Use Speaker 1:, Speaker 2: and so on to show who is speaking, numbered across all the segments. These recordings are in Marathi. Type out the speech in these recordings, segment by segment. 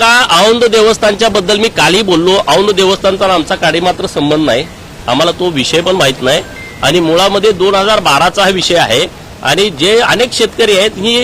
Speaker 1: का औंध देवस्थानच्या बद्दल मी कालही बोललो. औंध देवस्थानचा आमचा काळी मात्र संबंध नाही. आम्हाला तो विषय पण माहीत नाही. आणि मुळामध्ये दोन हजार बाराचा हा विषय आहे. आणि जे अनेक शेतकरी आहेत ही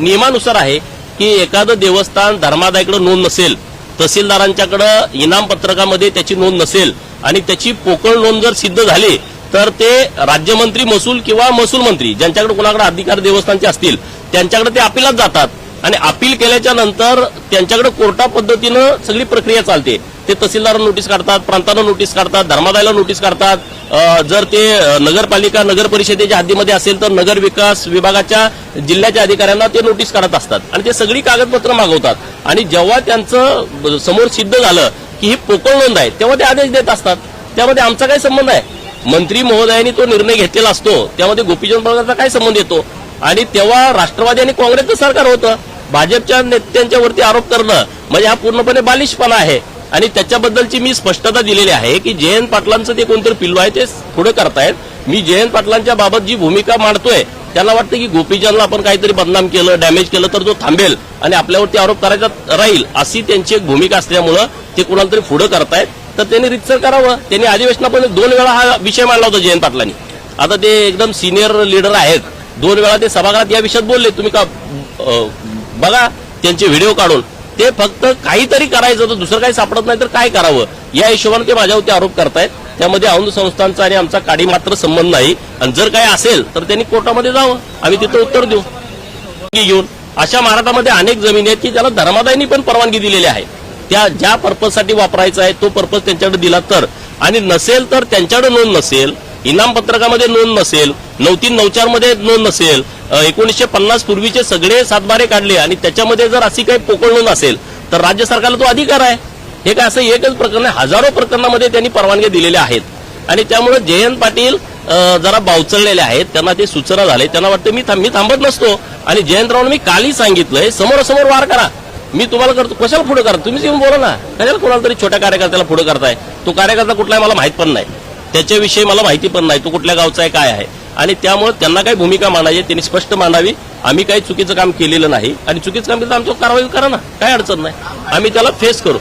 Speaker 1: नियमानुसार आहे की एखादं देवस्थान धर्मादायकडे नोंद नसेल तहसीलदारांच्याकडं इनाम पत्रकामध्ये त्याची नोंद नसेल आणि त्याची पोकळ नोंद जर सिद्ध झाली तर ते राज्यमंत्री महसूल किंवा महसूल मंत्री ज्यांच्याकडे कोणाकडे अधिकार देवस्थानचे असतील त्यांच्याकडे ते अपिलात जातात. आणि अपील केल्याच्यानंतर त्यांच्याकडे कोर्टा पद्धतीनं सगळी प्रक्रिया चालते. ते तहसीलदार नोटीस काढतात प्रांतानं नोटीस काढतात धर्मादायला नोटीस काढतात. जर ते नगरपालिका नगर परिषदेच्या हद्दीमध्ये असेल तर नगर विकास विभागाच्या जिल्ह्याच्या अधिकाऱ्यांना ते नोटीस काढत असतात. आणि ते सगळी कागदपत्र मागवतात. आणि जेव्हा त्यांचं समोर सिद्ध झालं की ही पोकळ नोंद आहे तेव्हा ते आदेश देत असतात. त्यामध्ये आमचा काय संबंध आहे? मंत्री महोदयांनी तो निर्णय घेतलेला असतो. त्यामध्ये गोपीचंद पडळकरचा काय संबंध येतो? आणि तेव्हा राष्ट्रवादी आणि काँग्रेसचं सरकार होतं. भाजपच्या नेत्यांच्या वरती आरोप करणं म्हणजे हा पूर्णपणे बालिशपणा आहे. आणि त्याच्याबद्दलची मी स्पष्टता दिलेली आहे की जयंत पाटलांचं ते कोणतरी पिल्लू आहे ते पुढे करतायत. मी जयंत पाटलांच्या बाबत जी भूमिका मांडतोय त्यांना वाटतं की गोपीचंदला आपण काहीतरी बदनाम केलं डॅमेज केलं तर जो थांबेल आणि आपल्यावरती आरोप करायचा राहील अशी त्यांची एक भूमिका असल्यामुळं ते कुणाला तरी पुढे करतायत. तर त्यांनी रितसर करावं. त्यांनी अधिवेशनापर्यंत दोन वेळा हा विषय मांडला होता जयंत पाटलांनी. आता ते एकदम सिनियर लीडर आहेत. दोन वेळा ते सभागृहात या विषयात बोलले. तुम्ही का बघा त्यांचे व्हिडिओ काढून. ते फक्त काहीतरी करायचं तर दुसरं काही सापडत नाही तर काय करावं? या हिशोबाने ते माझ्यावरती आरोप करतायत. त्यामध्ये औंध संस्थांचा आणि आमचा काडी मात्र संबंध नाही. आणि जर काही असेल तर त्यांनी कोर्टामध्ये जावं. आम्ही तिथं उत्तर देऊ. घेऊन. अशा महाराष्ट्रामध्ये अनेक जमिनी आहेत की ज्याला धर्मादायनी पण परवानगी दिलेली आहे. त्या ज्या पर्पजसाठी वापरायचा आहे तो पर्पज त्यांच्याकडे दिला तर. आणि नसेल तर त्यांच्याकडे नोंद नसेल इनाम पत्रकामध्ये नोंद नसेल नऊ तीन नऊ चारमध्ये नोंद नसेल एकोणीसशे पन्नास पूर्वीचे सगळे सातबारे काढले आणि त्याच्यामध्ये जर अशी काही पोकळ नोंद असेल तर राज्य सरकारला तो अधिकार आहे. हे काय असं एकच प्रकरण हजारो प्रकरणामध्ये त्यांनी परवानगी दिलेल्या आहेत. आणि त्यामुळे जयंत पाटील जरा बावचळलेले आहेत. त्यांना ते सूचना झाले. त्यांना वाटतं मी मी थांबत नसतो. आणि जयंतरावने मी कालही सांगितलंय समोरासमोर वार करा. मी तुम्हाला करतो. कशाला पुढे करा? तुम्हीच येऊन बोला ना. कशाला कोणाला तरी छोट्या कार्यकर्त्याला पुढे करताय? तो कार्यकर्ता कुठला आहे मला माहीत पण नाही. त्याच्याविषयी मला माहिती पण नाही तो कुठल्या गावचा आहे काय आहे. आणि त्यामुळे त्यांना काय भूमिका मांडायची त्यांनी स्पष्ट मांडावी. आम्ही काही चुकीचं काम केलेलं नाही. आणि चुकीचं काम केलं तर आमच्यावर कारवाई करा ना काय अडचण नाही. आम्ही त्याला फेस करू.